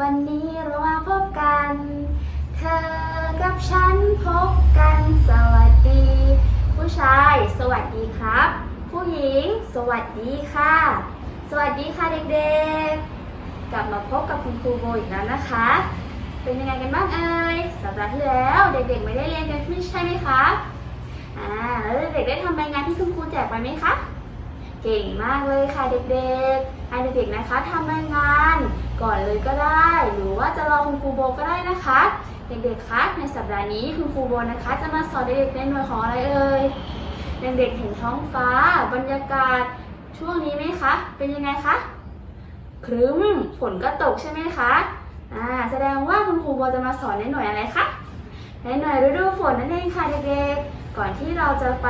วันนี้เรามาพบกัน เธอกับฉันพบกันสวัสดี ผู้ชายสวัสดีครับ ผู้หญิงสวัสดีค่ะ สวัสดีค่ะเด็กๆ กลับมาพบกับคุณครูโบอีกแล้วนะคะ เป็นยังไงกันบ้างเอ่ยสัปดาห์ที่แล้วเด็กๆไม่ได้เรียนกันใช่ไหมคะอ่าแล้วเด็กๆได้ทำใบงานที่คุณครูแจกไปไหมคะ เก่งมากเลยค่ะเด็กๆ ให้เด็กๆนะคะทำใบงาน ก่อนเลยก็ได้ หรือว่าจะรอคุณครูโบก็ได้นะคะ เด็กๆคะในสัปดาห์นี้คุณครูโบนะคะ จะมาสอนเด็กๆในหน่วยของอะไรเอ่ยเด็กๆเห็นท้องฟ้า บรรยากาศช่วงนี้ไหมคะ เป็นยังไงคะครึ้มฝนก็ตกใช่ไหมคะอ่าแสดงว่าคุณครูโบจะมาสอนในหน่วยอะไรคะ ในหน่วยฤดูฝนนั่นเองค่ะเด็กๆ ก่อนที่เราจะไป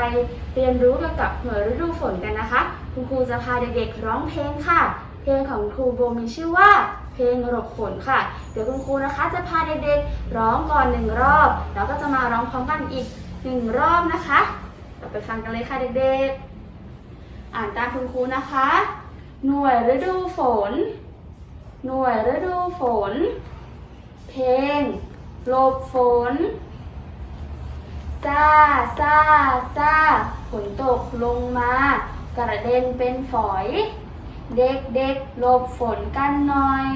เรียนรู้เกี่ยวกับหน่วยฤดูฝนกันนะคะ คุณครูจะพาเด็กๆร้องเพลงค่ะ เพลงของครูโบมีชื่อว่าเพลงหลบฝนค่ะ เดี๋ยวคุณครูนะคะจะพาเด็กๆร้องก่อนหนึ่งรอบ แล้วก็จะมาร้องพร้อมกันอีกหนึ่งรอบนะคะ เราไปฟังกันเลยค่ะเด็กๆ อ่านตามคุณครูนะคะ หน่วยฤดูฝน หน่วยฤดูฝน เพลง หลบฝน ซา ซา ซา ฝนตกลงมา กระเด็นเป็นฝอย เด็กเด็กๆหลบฝนกันหน่อย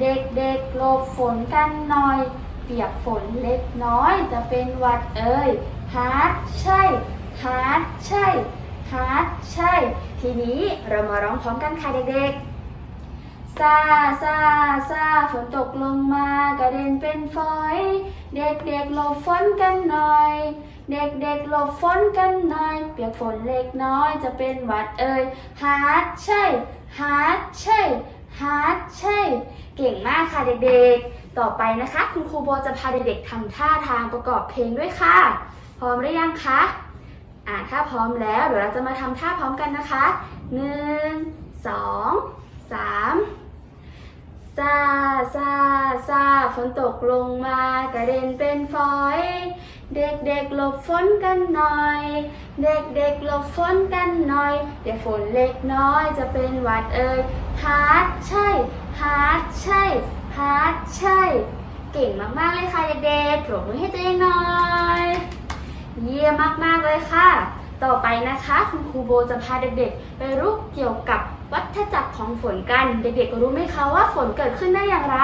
เด็กเด็กๆหลบฝนกันหน่อย เปียกฝนเล็กน้อยจะเป็นหวัดเอ่ยฮาร์ดใช่ฮาร์ดใช่ฮาร์ดใช่ ทีนี้เรามาร้องพร้อมกันค่ะเด็กๆ ซาซาซาฝนตกลงมากระเด็นเป็นฝอย เด็กเด็กๆหลบฝนกันหน่อย เด็กเด็กๆหลบฝนกันหน่อย เปียกฝนเล็กน้อยจะเป็นหวัดเอ่ยฮาร์ดใช่ฮาร์ดใช่ฮาร์ดใช่ เก่งมากค่ะเด็กๆ ต่อไปนะคะ คุณครูโบจะพาเด็กๆทำท่าทางประกอบเพลงด้วยค่ะ พร้อมหรือยังคะอ่าถ้าพร้อมแล้วเดี๋ยวเราจะมาทำท่าพร้อมกันนะคะหนึ่งสอง สามซาซาซาฝนตกลงมากระเด็นเป็นฝอย เด็กเด็กๆหลบฝนกันหน่อย เด็กเด็กๆหลบฝนกันหน่อย เดี๋ยวฝนเล็กน้อยจะเป็นหวัดเอ่ยฮาร์ดใช่ฮาร์ดใช่ฮาร์ดใช่ เก่งมากๆเลยค่ะเด็กๆปรบมือให้ตัวเองหน่อย เยี่ยมมากๆเลยค่ะ ต่อไปนะคะ คุณครูโบจะพาเด็กๆ ไปรู้เกี่ยวกับ วัฏจักรของฝนกัน เด็กๆรู้ไหมคะว่าฝนเกิดขึ้นได้อย่างไร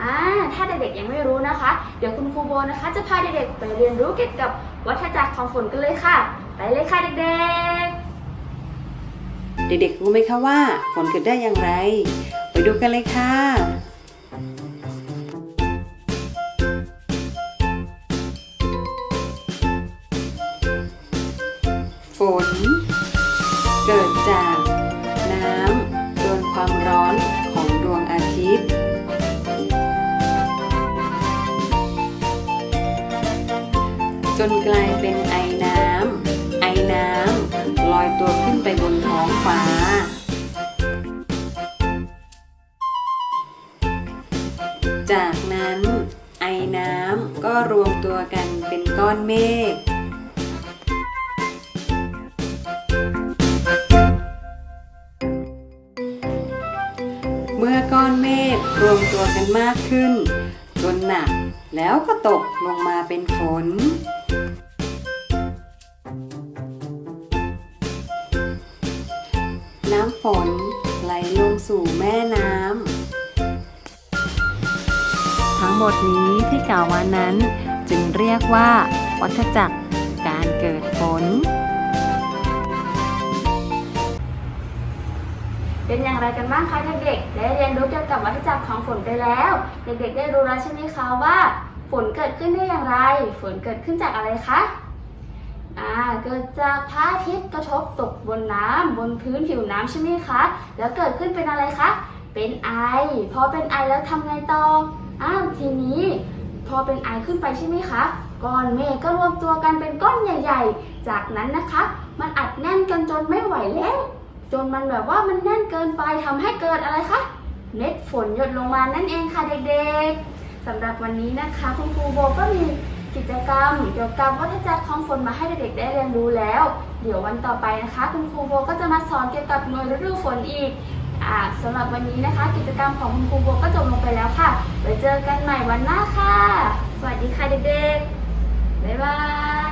อ่าถ้าเด็กๆยังไม่รู้นะคะ เดี๋ยวคุณครูโบนะคะ จะพาเด็กๆไปเรียนรู้เกี่ยวกับวัฏจักรของฝนกันเลยค่ะ ไปเลยค่ะเด็กๆ เด็กๆรู้ไหมคะว่าฝนเกิดได้อย่างไร ไปดูกันเลยค่ะฝนเกิดจาก จนกลายเป็นไอน้ำ ไอน้ำลอยตัวขึ้นไปบนท้องฟ้า จากนั้นไอน้ำก็รวมตัวกันเป็นก้อนเมฆเมื่อก้อนเมฆรวมตัวกันมากขึ้น จนหนัก แล้วก็ตกลงมาเป็นฝน น้ำฝนไหลลงสู่แม่น้ำ ทั้งหมดนี้ที่กล่าวมานั้นจึงเรียกว่า วัฏจักรการเกิดฝน ไรกันบ้างคะเด็กๆ ได้เรียนรู้เกี่ยวกับวัฏจักรของฝนไปแล้ว เด็กๆ ได้รู้แล้วใช่ไหมคะว่า ฝนเกิดขึ้นได้อย่างไร ฝนเกิดขึ้นจากอะไรคะ อ่า เกิดจากพระอาทิตย์กระทบตกบนน้ำบนพื้นผิวน้ำใช่ไหมคะ แล้วเกิดขึ้นเป็นอะไรคะ เป็นไอ พอเป็นไอแล้วทำไงต่อ อ้าว ทีนี้ พอเป็นไอขึ้นไปใช่ไหมคะก้อนเมฆก็รวมตัวกันเป็นก้อนใหญ่ ๆ จากนั้นนะคะ มันอัดแน่นกันจนไม่ไหวแล้ว จนมันแบบว่ามันแน่นเกินไปทำให้เกิดอะไรคะเม็ดฝนหยดลงมานั่นเองค่ะเด็กๆสำหรับวันนี้นะคะ คุณครูโบก็มีกิจกรรมเกี่ยวกับวัฏจักรของฝนมาให้เด็กๆได้เรียนรู้แล้ว เดี๋ยววันต่อไปนะคะ คุณครูโบก็จะมาสอนเกี่ยวกับหน่วยฤดูฝนอีกอ่าสำหรับวันนี้นะคะ กิจกรรมของคุณครูโบก็จบลงไปแล้วค่ะไว้เจอกันใหม่วันหน้าค่ะ สวัสดีค่ะเด็กๆบ๊ายบาย